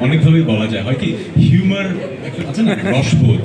অনেকভাবেই বলা যায়। হয় কি হিউমার আছে না রসবোধ।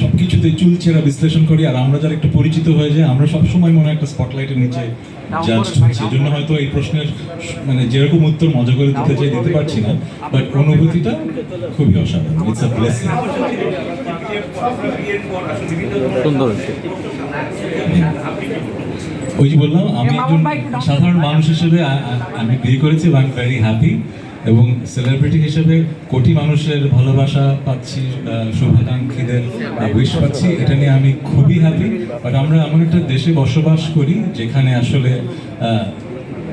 সব কিছুতে চুলচেরা বিশ্লেষণ করি আর আমরা যারা একটু পরিচিত হয়ে যায় আমরা সব সময় মনে হয় একটা স্পটলাইটের নিচে জাজ হচ্ছে এই জন্য হয়তো এই প্রশ্নের মানে যেরকম উত্তর মজা করে দিতে চাই দিতে পারছি না বাট অনুভূতিটা খুবই অসাধারণ। ইটস আ ব্লেসিং সুন্দর। ওই যে বললাম আমি একজন সাধারণ মানুষ হিসেবে আমি বিয়ে করেছি এবং ভেরি হ্যাপি এবং সেলিব্রিটি হিসেবে কোটি মানুষের ভালোবাসা পাচ্ছি শুভাকাঙ্ক্ষীদের উইশ পাচ্ছি এটা নিয়ে আমি খুবই হ্যাপি বাট আমরা এমন একটা দেশে বসবাস করি যেখানে আসলে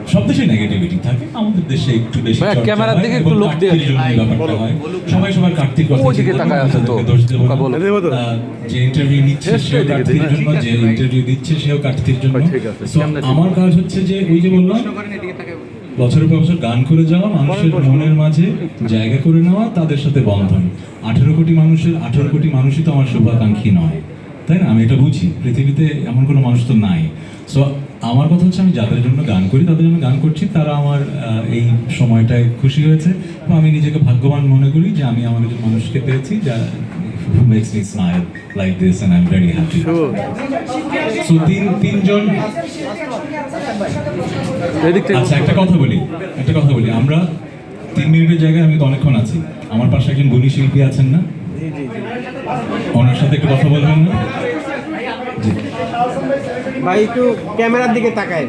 সব দেশে নেগেটিভিটি থাকে আমাদের দেশে একটু বেশি ক্যামেরার দিকে একটু লোক দিয়ে কার্তির জন্য এই ব্যাপারটা হয় সবাই সবার কার্তিক কথা ওই তাকায় আছে তো। দোষ দেবো না। বলো। আহ, যে ইন্টারভিউ নিচ্ছে সেও দিন। জন্য যে ইন্টারভিউ দিচ্ছে সেও কার্তির জন্য আমার কাজ হচ্ছে যে ওই যে বললাম বছরের পর বছর গান করে যাওয়া মানুষের মনের মাঝে জায়গা করে নেওয়া তাদের সাথে বন্ধন। আঠেরো কোটি মানুষের আঠেরো কোটি মানুষই তো আমার শুভাকাঙ্ক্ষী নয়। তাই না? আমি এটা বুঝি। পৃথিবীতে এমন কোনো মানুষ তো নাই। সো আমার কথা হচ্ছে আমি যাদের জন্য গান করি তাদের জন্য গান করছি তারা আমার এই সময়টায় খুশি হয়েছে। এবং আমি নিজেকে ভাগ্যবান মনে করি যে আমি আমার একজন মানুষকে পেয়েছি যা who makes me smile like this and I'm very happy. So তিন তিনজন আচ্ছা একটা কথা বলি একটা কথা বলি। আমরা তিন মিনিটের জায়গায় আমি তো অনেকক্ষণ আছি। আমার পাশে একজন গুণী শিল্পী আছেন না? ওনার সাথে একটু কথা বলবেন না? ভাই একটু ক্যামেরার দিকে তাকায়